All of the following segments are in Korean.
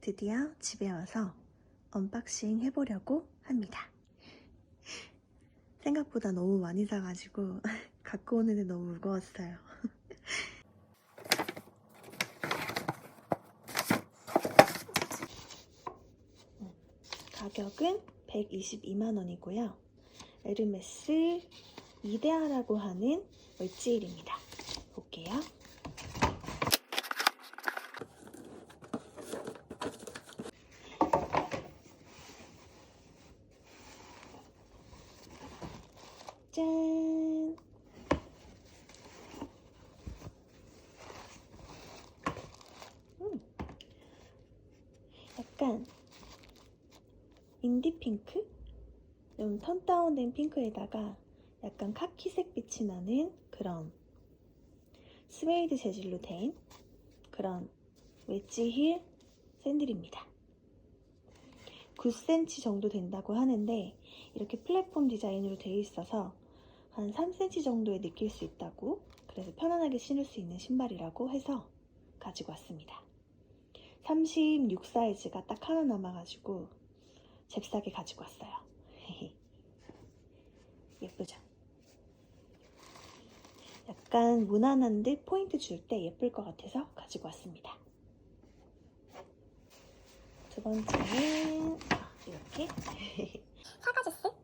드디어 집에 와서 언박싱 해보려고 합니다. 생각보다 너무 많이 사가지고 갖고 오는데 너무 무거웠어요. 가격은 122만원이고요. 에르메스 이데아라고 하는 웨지일입니다. 볼게요. 짠! 음. 약간 인디 핑크? 좀 턴 다운된 핑크에다가 약간 카키색 빛이 나는 그런 스웨이드 재질로 된 그런 웨지 힐 샌들입니다. 9cm 정도 된다고 하는데 이렇게 플랫폼 디자인으로 되어 있어서 한 3cm 정도에 느낄 수 있다고 그래서 편안하게 신을 수 있는 신발이라고 해서 가지고 왔습니다. 36 사이즈가 딱 하나 남아가지고 잽싸게 가지고 왔어요. 예쁘죠? 약간 무난한 듯 포인트 줄 때 예쁠 것 같아서 가지고 왔습니다. 두 번째는 이렇게 왔어요.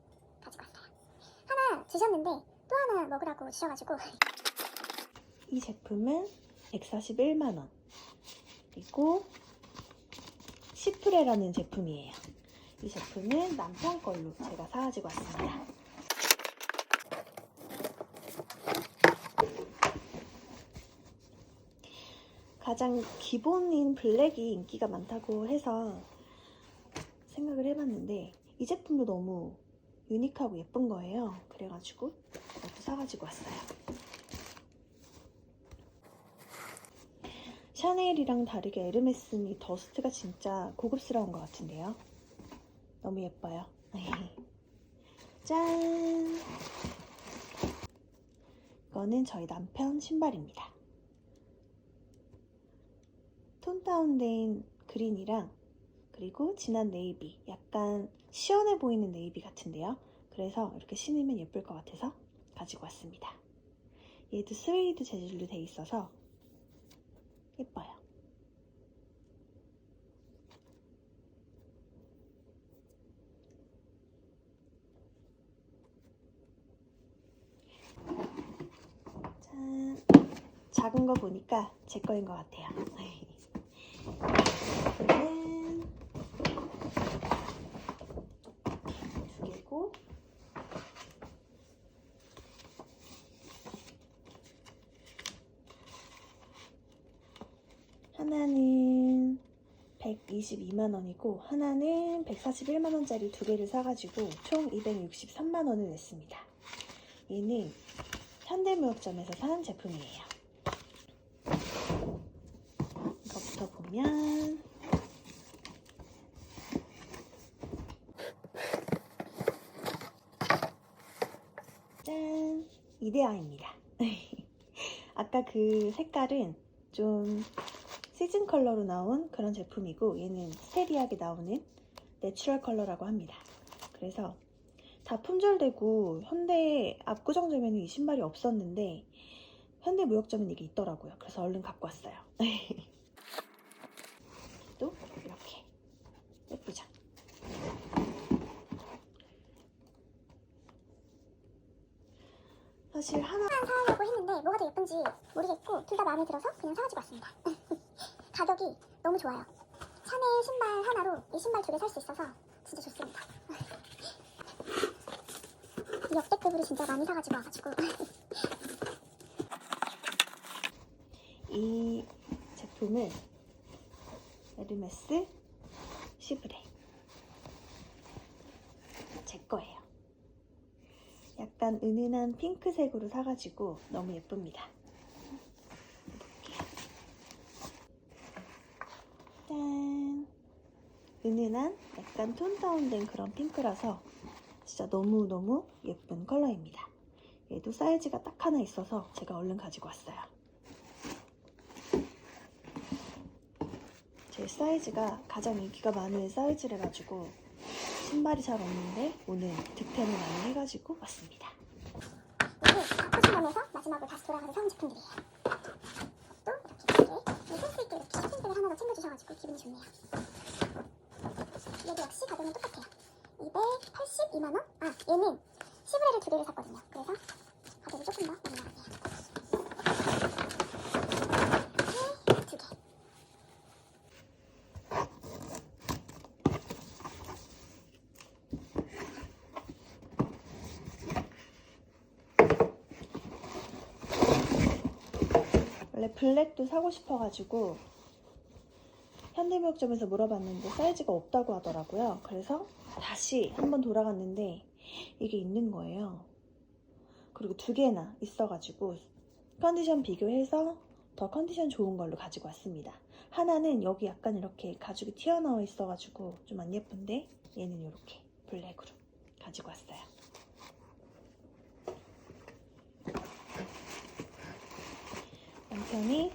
하나 주셨는데 또 하나 먹으라고 주셔가지고. 이 제품은 141만원. 그리고 시프레라는 제품이에요. 이 제품은 남편 걸로 제가 사가지고 왔습니다. 가장 기본인 블랙이 인기가 많다고 해서 생각을 해봤는데 이 제품도 너무 유니크하고 예쁜 거예요 그래가지고 이것도 사가지고 왔어요 샤넬이랑 다르게 에르메스는 이 더스트가 진짜 고급스러운 것 같은데요. 너무 예뻐요. 짠! 이거는 저희 남편 신발입니다. 톤 다운된 그린이랑 그리고 진한 네이비, 약간 시원해 보이는 네이비 같은데요. 그래서 이렇게 신으면 예쁠 것 같아서 가지고 왔습니다. 얘도 스웨이드 재질로 돼 있어서 예뻐요. 짠. 작은 거 보니까 제 거인 것 같아요. 이거는 두 개고 하나는 122만원이고 하나는 141만원짜리 두 개를 사가지고 총 263만원을 냈습니다. 얘는 현대무역점에서 산 제품이에요. 이거부터 보면 짠! 이데아입니다. 아까 그 색깔은 좀 시즌 컬러로 나온 그런 제품이고 얘는 스테디하게 나오는 내추럴 컬러라고 합니다. 그래서 다 품절되고 현대 압구정점에는 이 신발이 없었는데 현대 무역점은 이게 있더라고요. 그래서 얼른 갖고 왔어요. 또 이렇게 예쁘죠? 사실 하나 사려고 했는데 뭐가 더 예쁜지 모르겠고 둘 다 마음에 들어서 그냥 사가지고 왔습니다. 가격이 너무 좋아요. 샤넬 신발 하나로 이 신발 두 개 살 수 있어서 진짜 좋습니다. 이 역대급으로 진짜 많이 사가지고 와가지고 이 제품은 에르메스 시브레 제 거예요. 약간 은은한 핑크색으로 사가지고 너무 예쁩니다. 은은한 약간 톤 다운된 그런 핑크라서 진짜 너무너무 예쁜 컬러입니다. 얘도 사이즈가 딱 하나 있어서 제가 얼른 가지고 왔어요. 제 사이즈가 가장 인기가 많은 사이즈를 가지고 신발이 잘 없는데 오늘 득템을 많이 해가지고 왔습니다. 이게 바꾸신다면서 마지막으로 다시 돌아가는 사은 제품들이에요. 또 이렇게 두 개, 센스 있게 이렇게 쇼핑백을 하나 더 챙겨주셔가지고 기분이 좋네요. 가격은 똑같아요. 282만 원? 아 얘는 시브레를 두 개를 샀거든요. 그래서 가격이 조금 더 많이 나왔네요. 이렇게 두 개. 원래 블랙도 사고 싶어가지고 현대무역점에서 물어봤는데 사이즈가 없다고 하더라고요. 그래서 다시 한번 돌아갔는데 이게 있는 거예요. 그리고 두 개나 있어가지고 컨디션 비교해서 더 컨디션 좋은 걸로 가지고 왔습니다. 하나는 여기 약간 이렇게 가죽이 튀어나와 있어가지고 좀 안 예쁜데 얘는 이렇게 블랙으로 가지고 왔어요. 남편이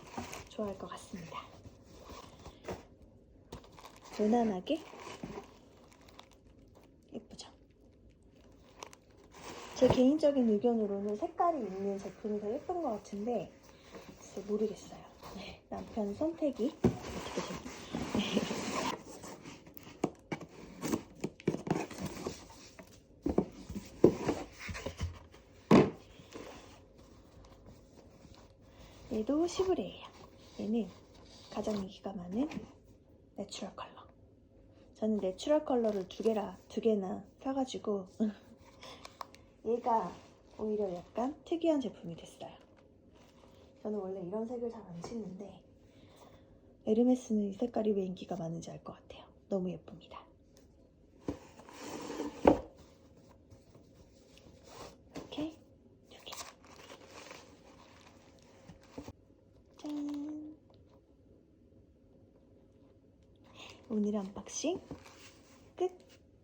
좋아할 것 같습니다. 무난하게 예쁘죠? 제 개인적인 의견으로는 색깔이 있는 제품이 더 예쁜 것 같은데 글쎄 모르겠어요. 네, 남편 선택이 어떻게 되지? 얘도 시브레예요. 얘는 가장 인기가 많은 내추럴 컬러. 저는 내추럴 컬러를 두 개라 두 개나 사가지고 얘가 오히려 약간 특이한 제품이 됐어요. 저는 원래 이런 색을 잘안 신는데 에르메스는 이 색깔이 왜 인기가 많은지 알 것 같아요. 너무 예쁩니다. 이렇게 두 개. 짠. 오늘 언박싱